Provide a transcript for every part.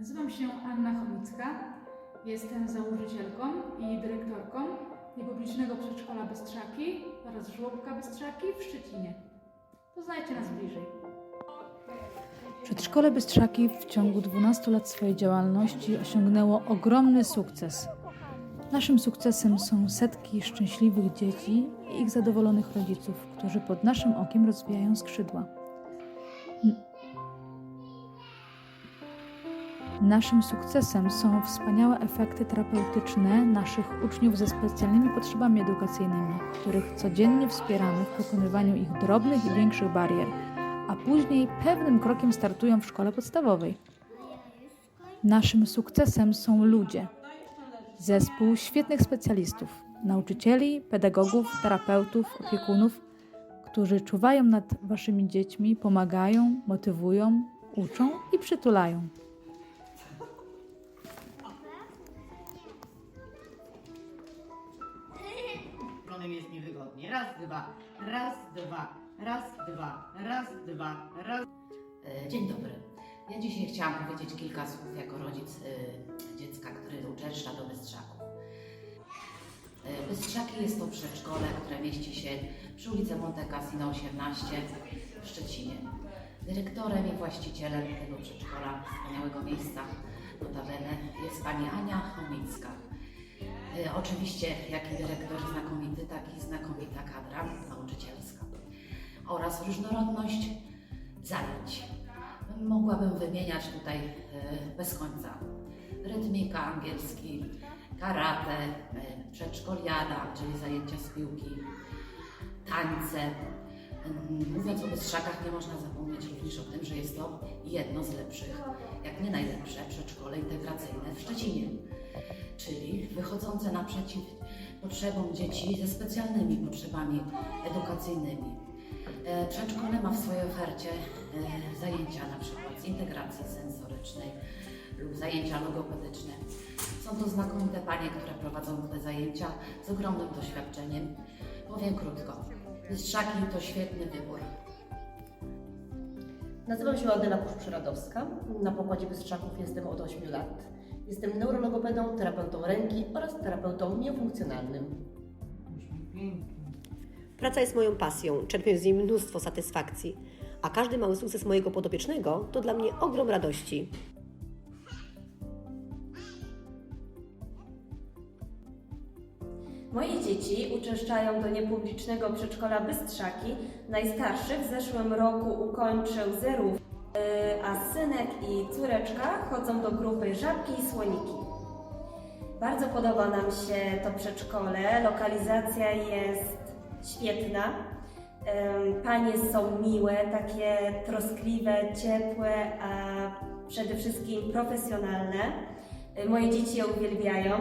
Nazywam się Anna Chomicka. Jestem założycielką i dyrektorką niepublicznego przedszkola Bystrzaki oraz żłobka Bystrzaki w Szczecinie. Poznajcie nas bliżej. Przedszkole Bystrzaki w ciągu 12 lat swojej działalności osiągnęło ogromny sukces. Naszym sukcesem są setki szczęśliwych dzieci i ich zadowolonych rodziców, którzy pod naszym okiem rozwijają skrzydła. Naszym sukcesem są wspaniałe efekty terapeutyczne naszych uczniów ze specjalnymi potrzebami edukacyjnymi, których codziennie wspieramy w pokonywaniu ich drobnych i większych barier, a później pewnym krokiem startują w szkole podstawowej. Naszym sukcesem są ludzie. Zespół świetnych specjalistów, nauczycieli, pedagogów, terapeutów, opiekunów, którzy czuwają nad waszymi dziećmi, pomagają, motywują, uczą i przytulają. Jest niewygodnie. Raz, dwa, raz, dwa, raz, dwa, raz, dwa, raz. E, Dzień dobry. Ja dzisiaj chciałam powiedzieć kilka słów jako rodzic e, dziecka, który uczęszcza do Bystrzaków. E, Bystrzaki jest to przedszkole, które mieści się przy ulicy Monte Cassino 18 w Szczecinie. Dyrektorem i właścicielem tego przedszkola, wspaniałego miejsca, notabene, jest pani Ania Chomicka. E, Oczywiście, jak i dyrektor znakomity, tak i znakomita kadra nauczycielska oraz różnorodność zajęć. Mogłabym wymieniać tutaj e, bez końca. Rytmika, angielski, karate, e, przedszkoliada, czyli zajęcia z piłki, tańce. Mm, Mówiąc o Bystrzakach, nie można zapomnieć również o tym, że jest to jedno z lepszych, jak nie najlepsze, przedszkole integracyjne w Szczecinie, czyli wychodzące naprzeciw potrzebom dzieci ze specjalnymi potrzebami edukacyjnymi. E, Przedszkole ma w swojej ofercie e, zajęcia na przykład z integracji sensorycznej lub zajęcia logopedyczne. Są to znakomite panie, które prowadzą te zajęcia z ogromnym doświadczeniem. Powiem krótko. Bystrzaki to świetny wybór. Nazywam się Adela Pusz-Przyradowska. Na pokładzie Bystrzaków jestem od 8 lat. Jestem neurologopedą, terapeutą ręki oraz terapeutą niefunkcjonalnym. Praca jest moją pasją, czerpię z niej mnóstwo satysfakcji, a każdy mały sukces mojego podopiecznego to dla mnie ogrom radości. Moje dzieci uczęszczają do niepublicznego przedszkola Bystrzaki. Najstarszy w zeszłym roku ukończył zerów, yy, a synek i córeczka chodzą do grupy Żabki i Słoniki. Bardzo podoba nam się to przedszkole. Lokalizacja jest świetna. Panie są miłe, takie troskliwe, ciepłe, a przede wszystkim profesjonalne. Yy, Moje dzieci je uwielbiają.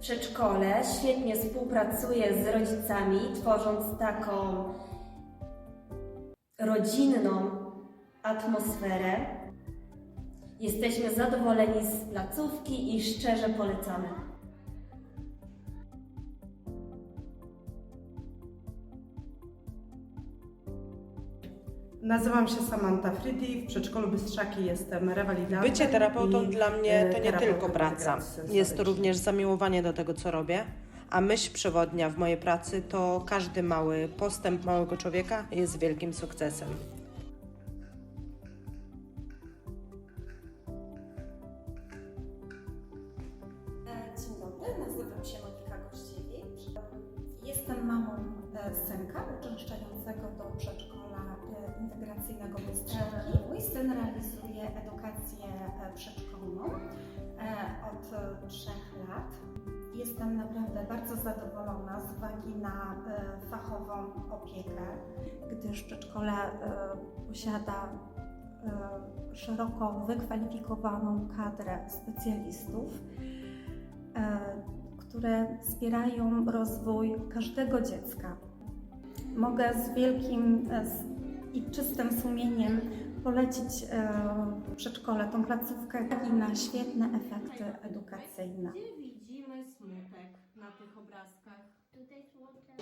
Przedszkole świetnie współpracuje z rodzicami, tworząc taką rodzinną atmosferę. Jesteśmy zadowoleni z placówki i szczerze polecamy. Nazywam się Samantha Frydi, w przedszkolu Bystrzaki jestem rewalidantem. Bycie terapeutą i, dla mnie to e, nie tylko praca. Jest to również zamiłowanie do tego, co robię. A myśl przewodnia w mojej pracy to każdy mały postęp małego człowieka jest wielkim sukcesem. Się Monika Gościewicz. Jestem mamą e, synka uczęszczającego do przedszkola e, integracyjnego Bystrzaki. Mój syn realizuje edukację e, przedszkolną od trzech lat. Jestem naprawdę bardzo zadowolona z uwagi na fachową opiekę, gdyż przedszkole posiada szeroko wykwalifikowaną kadrę specjalistów które wspierają rozwój każdego dziecka. Mogę z wielkim e, i czystym sumieniem polecić e, przedszkole, tą placówkę i na świetne efekty edukacyjne. Gdzie widzimy smutek na tych obrazkach? Tutaj słońce.